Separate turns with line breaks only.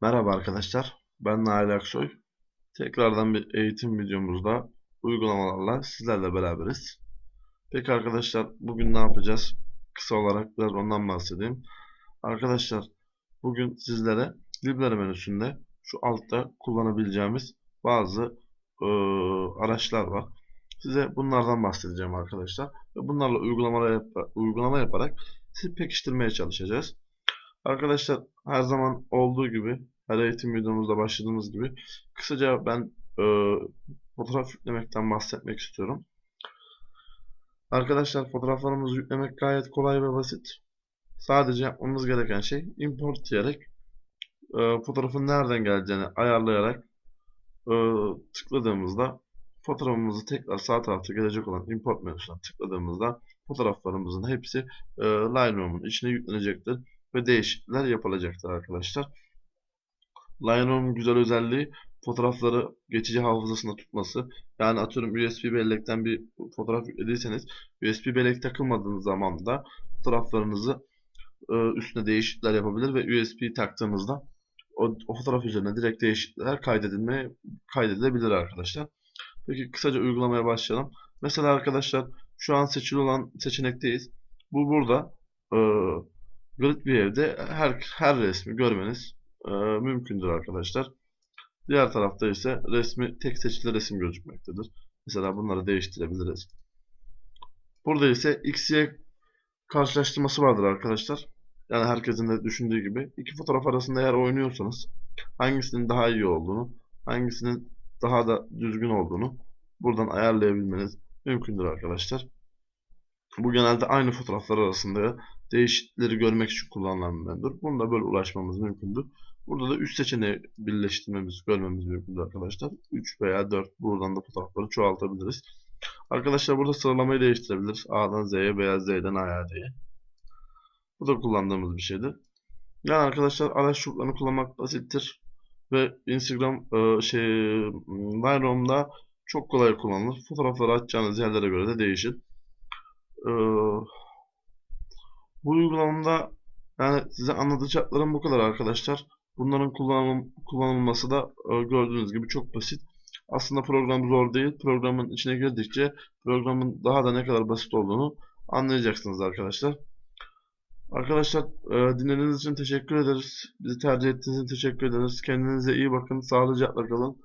Merhaba arkadaşlar, ben Nail Aksoy. Tekrardan bir eğitim videomuzda uygulamalarla sizlerle beraberiz. Peki arkadaşlar, bugün ne yapacağız? Kısa olarak biraz ondan bahsedeyim. Arkadaşlar, bugün sizlere Library menüsünde şu altta kullanabileceğimiz bazı eee, araçlar var. Size bunlardan bahsedeceğim arkadaşlar. Ve bunlarla uygulamalar yap- uygulama yaparak sizi pekiştirmeye çalışacağız. Arkadaşlar her zaman olduğu gibi her eğitim videomuzda başladığımız gibi kısaca ben e, fotoğraf yüklemekten bahsetmek istiyorum. Arkadaşlar fotoğraflarımızı yüklemek gayet kolay ve basit. Sadece yapmamız gereken şey import diyerek e, fotoğrafın nereden geleceğini ayarlayarak e, tıkladığımızda fotoğrafımızı tekrar sağ tarafta gelecek olan import menüsüne tıkladığımızda fotoğraflarımızın hepsi e, Lightroom'un içine yüklenecektir ve değişiklikler yapılacaktır arkadaşlar. Lightroom'un güzel özelliği fotoğrafları geçici hafızasında tutması. Yani atıyorum USB bellekten bir fotoğraf yüklediyseniz USB bellek takılmadığınız zaman da fotoğraflarınızı e, üstüne değişiklikler yapabilir ve USB taktığınızda o, o fotoğraf üzerine direkt değişiklikler kaydedilmeye kaydedilebilir arkadaşlar. Peki kısaca uygulamaya başlayalım. Mesela arkadaşlar şu an seçili olan seçenekteyiz. Bu burada e, grid bir evde her her resmi görmeniz e, mümkündür arkadaşlar. Diğer tarafta ise resmi tek seçili resim gözükmektedir. Mesela bunları değiştirebiliriz. Burada ise XY karşılaştırması vardır arkadaşlar. Yani herkesin de düşündüğü gibi iki fotoğraf arasında eğer oynuyorsanız hangisinin daha iyi olduğunu, hangisinin daha da düzgün olduğunu buradan ayarlayabilmeniz mümkündür arkadaşlar. Bu genelde aynı fotoğraflar arasında değişiklikleri görmek için kullanılan bir menüdür. Bunu da böyle ulaşmamız mümkündür. Burada da üst seçeneği birleştirmemiz, görmemiz mümkündür arkadaşlar. 3 veya 4 buradan da fotoğrafları çoğaltabiliriz. Arkadaşlar burada sıralamayı değiştirebiliriz. A'dan Z'ye veya Z'den A'ya diye. Bu da kullandığımız bir şeydir. Yani arkadaşlar araç çubuklarını kullanmak basittir. Ve Instagram e, şey Lightroom'da çok kolay kullanılır. Fotoğrafları atacağınız yerlere göre de değişir. E, bu uygulamada yani size anlatacaklarım bu kadar arkadaşlar. Bunların kullanım, kullanılması da e, gördüğünüz gibi çok basit. Aslında program zor değil. Programın içine girdikçe programın daha da ne kadar basit olduğunu anlayacaksınız arkadaşlar. Arkadaşlar e, dinlediğiniz için teşekkür ederiz. Bizi tercih ettiğiniz için teşekkür ederiz. Kendinize iyi bakın. Sağlıcakla kalın.